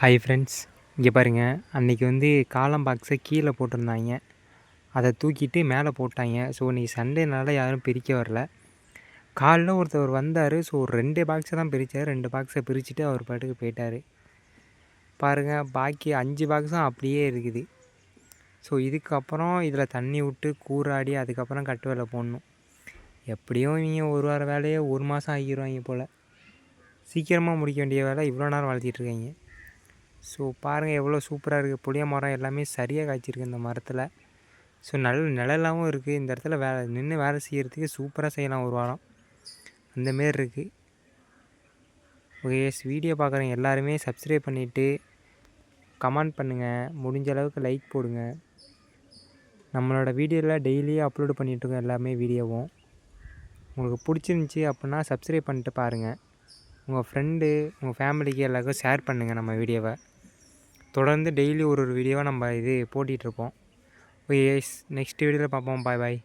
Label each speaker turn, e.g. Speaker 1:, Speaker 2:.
Speaker 1: Hi friends இங்கே பாருங்கள் அன்றைக்கி வந்து காலம் பாக்ஸை கீழே போட்டிருந்தாங்க. அதை தூக்கிட்டு மேலே போட்டாங்க. ஸோ இன்றைக்கி சண்டேனால யாரும் பிரிக்க வரல. காலைல ஒருத்தவர் வந்தார். ஸோ ஒரு ரெண்டு பாக்ஸை தான் பிரித்தார் ரெண்டு பாக்ஸை பிரிச்சுட்டு அவர் பாட்டுக்கு போயிட்டார். பாருங்கள் பாக்கி அஞ்சு பாக்ஸும் அப்படியே இருக்குது. ஸோ இதுக்கப்புறம் இதில் தண்ணி விட்டு கூறாடி அதுக்கப்புறம் கட்டு வேலை போடணும். எப்படியும் இவங்க ஒரு வார வேலையை ஒரு மாதம் ஆகிடுவாங்க போல். சீக்கிரமாக முடிக்க வேண்டிய வேலை இவ்வளோ நேரம் வளர்த்திட்ருக்காங்க ஸோ பாருங்கள் எவ்வளோ சூப்பராக இருக்குது புளிய மரம் எல்லாமே சரியாக காய்ச்சிருக்கு இந்த மரத்தில். ஸோ நல்ல நிழலாகவும் இருக்குது இந்த இடத்துல வேலை நின்று வேலை செய்கிறதுக்கு சூப்பராக செய்யலாம் ஒரு வாரம். அந்தமாரி இருக்குது ஓகே வீடியோ பார்க்குறவங்க எல்லாருமே சப்ஸ்கிரைப் பண்ணிவிட்டு கமெண்ட் பண்ணுங்கள் முடிஞ்ச அளவுக்கு லைக் போடுங்க. நம்மளோட வீடியோவில் டெய்லியும் அப்லோடு பண்ணிகிட்ருக்கோம் எல்லாமே வீடியோவும் உங்களுக்கு பிடிச்சிருந்துச்சி அப்படின்னா சப்ஸ்கிரைப் பண்ணிட்டு பாருங்கள் உங்கள் ஃப்ரெண்டு உங்கள் ஃபேமிலிக்கு எல்லாருக்கும் ஷேர் பண்ணுங்கள் நம்ம வீடியோவை தொடர்ந்து டெய்லி ஒரு ஒரு வீடியோவாக நம்ம இது போட்டிகிட்ருப்போம் ஓகே நெக்ஸ்ட் வீடியோவில் பார்ப்போம். பாய் பாய்